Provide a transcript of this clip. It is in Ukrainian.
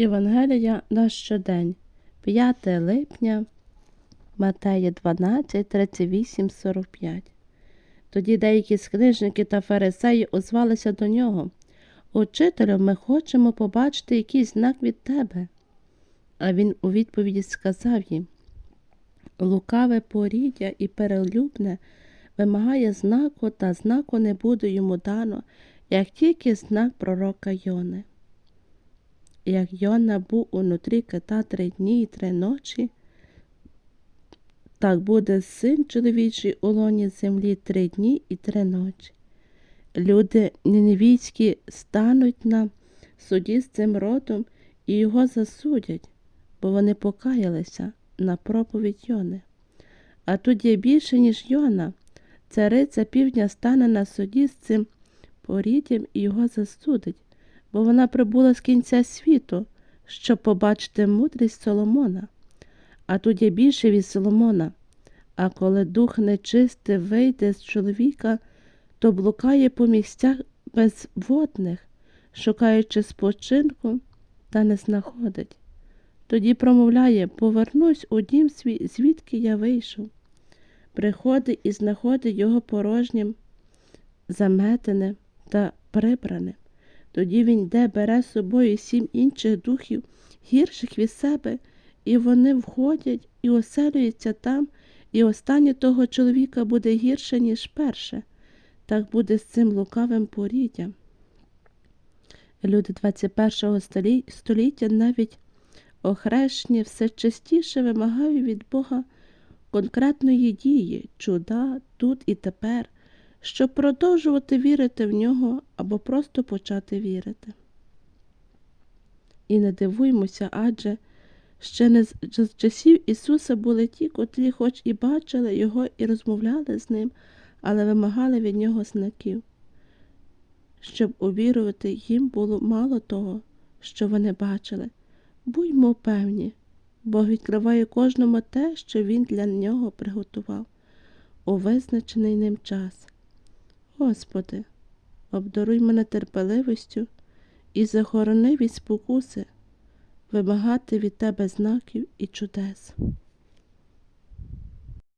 Євангелія на щодень, 5 липня, Матея 12, 38, 45. Тоді деякі з книжники та фарисеї озвалися до нього. Учителю, ми хочемо побачити якийсь знак від тебе. А він у відповіді сказав їм Лукаве поріддя і перелюбне вимагає знаку, та знаку не буде йому дано, як тільки знак пророка Йони. Як Йона був унутрі кита три дні і три ночі, так буде син чоловічий у лоні землі три дні і три ночі. Люди неневійські стануть на суді з цим родом і його засудять, бо вони покаялися на проповідь Йони. А тут є більше, ніж Йона. Цариця півдня стане на суді з цим поріддям і його засудить, бо вона прибула з кінця світу, щоб побачити мудрість Соломона. А тут є більше від Соломона. А коли дух нечистий вийде з чоловіка, то блукає по місцях безводних, шукаючи спочинку, та не знаходить. Тоді промовляє Повернусь у дім свій, звідки я вийшов. Приходить і знаходить його порожнім, заметеним та прибраним. Тоді він йде, бере з собою сім інших духів, гірших від себе, і вони входять і оселюються там, і останнє того чоловіка буде гірше, ніж перше. Так буде з цим лукавим поріддям. Люди 21 століття навіть охрещені все частіше вимагають від Бога конкретної дії, чуда тут і тепер, щоб продовжувати вірити в нього або просто почати вірити. І не дивуймося, адже ще не з часів Ісуса були ті, котрі хоч і бачили Його і розмовляли з ним, але вимагали від нього знаків. Щоб увірувати їм було мало того, що вони бачили. Будьмо певні, Бог відкриває кожному те, що Він для нього приготував у визначений ним час. Господи, обдаруй мене терпеливістю і захорони від спокуси, вимагати від Тебе знаків і чудес.